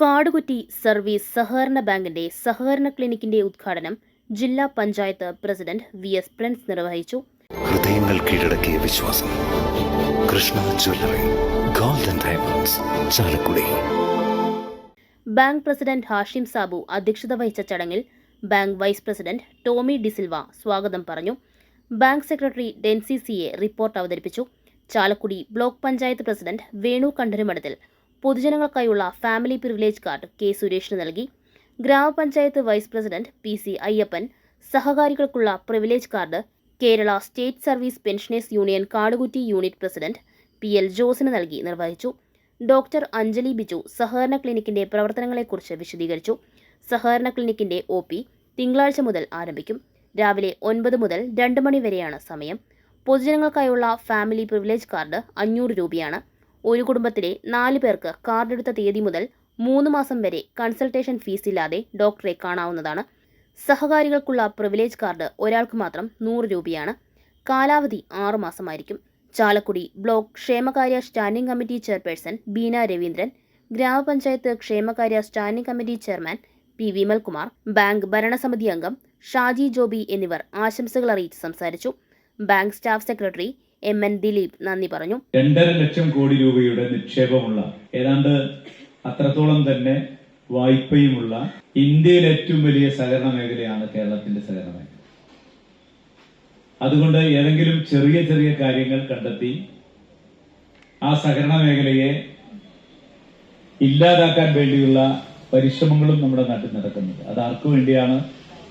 Kadukutty service സഹകരണ ബാങ്കിന്റെ സഹകരണ ക്ലിനിക്കിന്റെ ഉദ്ഘാടനം ജില്ലാ panchayat president V S Prince നിർവഹിച്ചു. ഹൃദയങ്ങൾ കീഴടക്കിയ വിശ്വാസം. Krishna jewellery golden diamonds Chalakudy. Bank president Hashim Sabu അധ്യക്ഷത വഹിച്ച ചടങ്ങിൽ bank vice president Tommy D'Silva സ്വാഗതം പറഞ്ഞു. Bank secretary Densy C A report അവതരിപ്പിച്ചു. ചാലക്കുടി ബ്ലോക്ക് പഞ്ചായത്ത് പ്രസിഡന്റ് വേണു കണ്ഠരുമഠത്തിൽ പൊതുജനങ്ങൾക്കായുള്ള ഫാമിലി പ്രിവിലേജ് കാർഡ് കെ സുരേഷിന് നൽകി. ഗ്രാമപഞ്ചായത്ത് vice president P C Ayyappan സഹകാരികൾക്കുള്ള privilege card Kerala state service pensioners union Kadukutty unit president P L ജോസിന് നൽകി നിർവഹിച്ചു. Doctor Anjali Biju സഹകരണ ക്ലിനിക്കിന്റെ പ്രവർത്തനങ്ങളെക്കുറിച്ച് വിശദീകരിച്ചു. സഹകരണ ക്ലിനിക്കിന്റെ ഒ പി തിങ്കളാഴ്ച മുതൽ ആരംഭിക്കും. രാവിലെ ഒൻപത് മുതൽ രണ്ട് മണി വരെയാണ് സമയം. പൊതുജനങ്ങൾക്കായുള്ള ഫാമിലി പ്രിവിലേജ് കാർഡ് അഞ്ഞൂറ് രൂപയാണ്. ഒരു കുടുംബത്തിലെ നാല് പേർക്ക് കാർഡ് എടുത്ത തീയതി മുതൽ മൂന്ന് മാസം വരെ കൺസൾട്ടേഷൻ ഫീസ് ഇല്ലാതെ ഡോക്ടറെ കാണാവുന്നതാണ്. സഹകാരികൾക്കുള്ള പ്രിവിലേജ് കാർഡ് ഒരാൾക്ക് മാത്രം നൂറ് രൂപയാണ്. കാലാവധി ആറ് മാസമായിരിക്കും. ചാലക്കുടി ബ്ലോക്ക് ക്ഷേമകാര്യ standing committee chairperson Beena Raveendran ഗ്രാമപഞ്ചായത്ത് ക്ഷേമകാര്യ standing committee chairman P Vimalkumar bank ഭരണസമിതി അംഗം ഷാജി ജോബി എന്നിവർ ആശംസകൾ അറിയിച്ച് സംസാരിച്ചു. Bank staff secretary M N Dileep. നന്ദി പറഞ്ഞു. രണ്ടര ലക്ഷം കോടി രൂപയുടെ നിക്ഷേപമുള്ള ഏതാണ്ട് അത്രത്തോളം തന്നെ വായ്പയുമുള്ള ഇന്ത്യയിലെ ഏറ്റവും വലിയ സഹകരണ മേഖലയാണ് കേരളത്തിന്റെ സഹകരണ മേഖല. അതുകൊണ്ട് ഏതെങ്കിലും ചെറിയ ചെറിയ കാര്യങ്ങൾ കണ്ടെത്തി ആ സഹകരണ മേഖലയെ ഇല്ലാതാക്കാൻ വേണ്ടിയുള്ള പരിശ്രമങ്ങളും നമ്മുടെ നാട്ടിൽ നടക്കുന്നത് അത് ആർക്കു വേണ്ടിയാണ്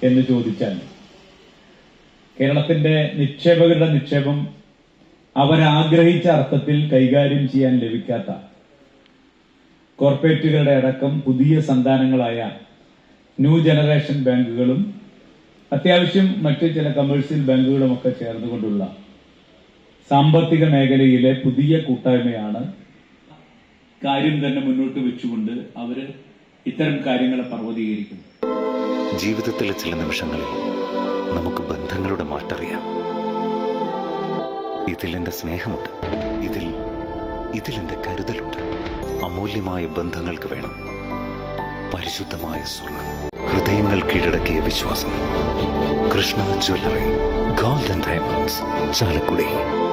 എന്ന് ചോദിച്ചാൽ കേരളത്തിന്റെ നിക്ഷേപകരുടെ നിക്ഷേപം അവരാഗ്രഹിച്ച അർത്ഥത്തിൽ കൈകാര്യം ചെയ്യാൻ ലഭിക്കാത്ത കോർപ്പറേറ്റുകളുടെ അടക്കം പുതിയ സന്താനങ്ങളായ ന്യൂ ജനറേഷൻ ബാങ്കുകളും അത്യാവശ്യം മറ്റ് ചില കമേഴ്സ്യൽ ബാങ്കുകളുമൊക്കെ ചേർന്നുകൊണ്ടുള്ള സാമ്പത്തിക മേഖലയിലെ പുതിയ കൂട്ടായ്മയാണ് കാര്യം തന്നെ മുന്നോട്ട് വെച്ചുകൊണ്ട് അവർ ഇത്തരം കാര്യങ്ങളെ പർവതീകരിക്കുന്നു. ജീവിതത്തിലെ ചില നിമിഷങ്ങളിൽ ഇതിൽ എന്റെ സ്നേഹമുണ്ട്. ഇതിൽ ഇതിൽ എന്റെ കരുതലുണ്ട്. അമൂല്യമായ ബന്ധങ്ങൾക്ക് വേണം. പരിശുദ്ധമായ സ്വർണം ഹൃദയങ്ങൾ കീഴടക്കിയ വിശ്വാസം. Krishna jewellery golden diamonds Chalakudy.